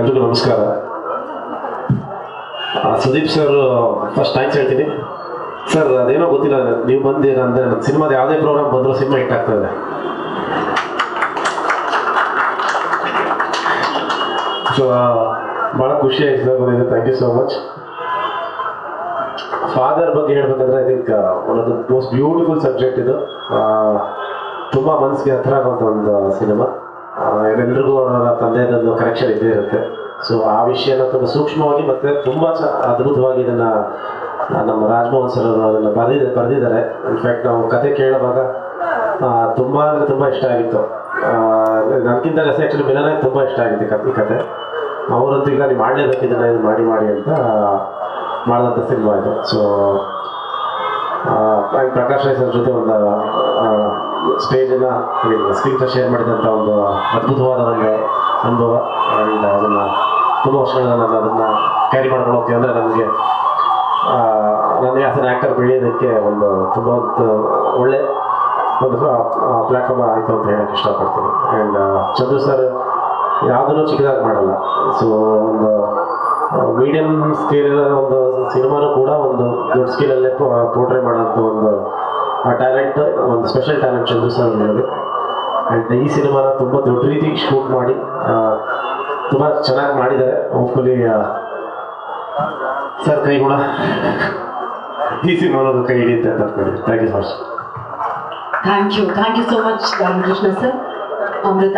ಎಲ್ರಿಗೂ ನಮಸ್ಕಾರ. Sudeep sir first thanks ಹೇಳ್ತೀನಿ. ಸರ್ ಅದೇನೋ ಗೊತ್ತಿಲ್ಲ, ನೀವು ಬಂದಿರ ಅಂದರೆ ನನ್ನ ಸಿನಿಮಾದ ಯಾವುದೇ ಪ್ರೋಗ್ರಾಮ್ ಬಂದರೂ ಸಿನಿಮಾ ಹಿಟ್ ಆಗ್ತದೆ ಸೊ ಭಾಳ ಖುಷಿ ಆಯ್ತು ಸರ್ ಬಂದಿದೆ thank you so much father ಬಗ್ಗೆ ಹೇಳ್ಬೇಕಂದ್ರೆ I think the most beautiful subject ಇದು. ತುಂಬ ಮನಸ್ಸಿಗೆ ಹತ್ರ ಆಗುವಂಥ ಒಂದು ಸಿನಿಮಾ. ಎಲ್ಲರಿಗೂ ಅವರ ತಂದೆದೊಂದು ಕನೆಕ್ಷನ್ ಇದ್ದೇ ಇರುತ್ತೆ. ಸೊ ಆ ವಿಷಯನ ತುಂಬ ಸೂಕ್ಷ್ಮವಾಗಿ ಮತ್ತೆ ತುಂಬ ಚ ಅದ್ಭುತವಾಗಿ ಇದನ್ನ ನಮ್ಮ ರಾಜ್ಮೋಹನ್ ಸರ್ ಅವರು ಅದನ್ನು ಬರೆದಿದ್ದ ಬರೆದಿದ್ದಾರೆ. ಇನ್ಫ್ಯಾಕ್ಟ್ ನಾವು ಕತೆ ಕೇಳುವಾಗ ತುಂಬ ಅಂದರೆ ತುಂಬ ಇಷ್ಟ ಆಗಿತ್ತು. ನನಗಿಂತ ಜಾಸ್ತಿ ಆ್ಯಕ್ಚುಲಿ ಮಿಲನಾಗಿ ತುಂಬ ಇಷ್ಟ ಆಗಿತ್ತು ಕತೆ, ಈ ಕತೆ. ಅವರಂತೂ ಈಗ ನೀವು ಮಾಡಲೇಬೇಕು ಇದನ್ನ ಇದು ಮಾಡಿ ಮಾಡಿ ಅಂತ ಮಾಡಿದಂಥ ಸಿನಿಮಾ ಇದು. ಸೊ ಪ್ರಕಾಶ್ ರೈ ಸರ್ ಜೊತೆ ಒಂದು ಸ್ಟೇಜನ್ನು, ಸ್ಕ್ರೀನ್ ಶೇರ್ ಮಾಡಿದಂಥ ಒಂದು ಅದ್ಭುತವಾದ ಒಂದು ಅನುಭವ. ಆ್ಯಂಡ್ ಅದನ್ನು ತುಂಬ ವರ್ಷಗಳಿಂದ ನಾನು ಅದನ್ನು ಕ್ಯಾರಿ ಮಾಡ್ಕೊಳ್ತೀವಿ ಅಂದರೆ ನನಗೆ ನನಗೆ ಆಸ್ ಆ್ಯಕ್ಟರ್ ಬೆಳೆಯೋದಕ್ಕೆ ಒಂದು ತುಂಬ ಒಳ್ಳೆ ಒಂದು ಪ್ಲ್ಯಾಟ್ಫಾರ್ಮ್ ಆಯಿತು ಅಂತ ಹೇಳಕ್ಕೆ ಇಷ್ಟಪಡ್ತೀನಿ. ಆ್ಯಂಡ್ ಚಂದ್ರು ಸರ್ ಯಾವುದನ್ನು ಚಿಕ್ಕದಾಗಿ ಮಾಡಲ್ಲ. ಸೊ ಒಂದು ಮೀಡಿಯಂ ಸ್ಕೇಲ್ ಒಂದು ಸಿನಿಮಾನು ಕೂಡ ಒಂದು ದೊಡ್ಡ ಸ್ಕೇಲಲ್ಲೇ ಪೋರ್ಟ್ರೇ ಮಾಡೋಂಥ ಒಂದು ಟ್ಯಾಲೆಂಟ್ ಒಂದು ಸ್ಪೆಷಲ್ ಟ್ಯಾಲೆಂಟ್ ಚಂದ್ರು ಸರ್ ನನಗೆ ಆ್ಯಂಡ್ ಈ ಸಿನಿಮಾನ ತುಂಬ ದೊಡ್ಡ ರೀತಿ ಶೂಟ್ ಮಾಡಿ ತುಂಬ ಚೆನ್ನಾಗಿ ಮಾಡಿದ್ದಾರೆ. ಹೋಪ್ಫುಲಿ ಸರ್ ಕೈಗುಣ ಈ ಸಿನಿಮಾನ ಕೈ ಹಿಡಿಯುತ್ತೆ ಅಂತ thank you sir thank you thank you so much Ramakrishna sir. Amrutha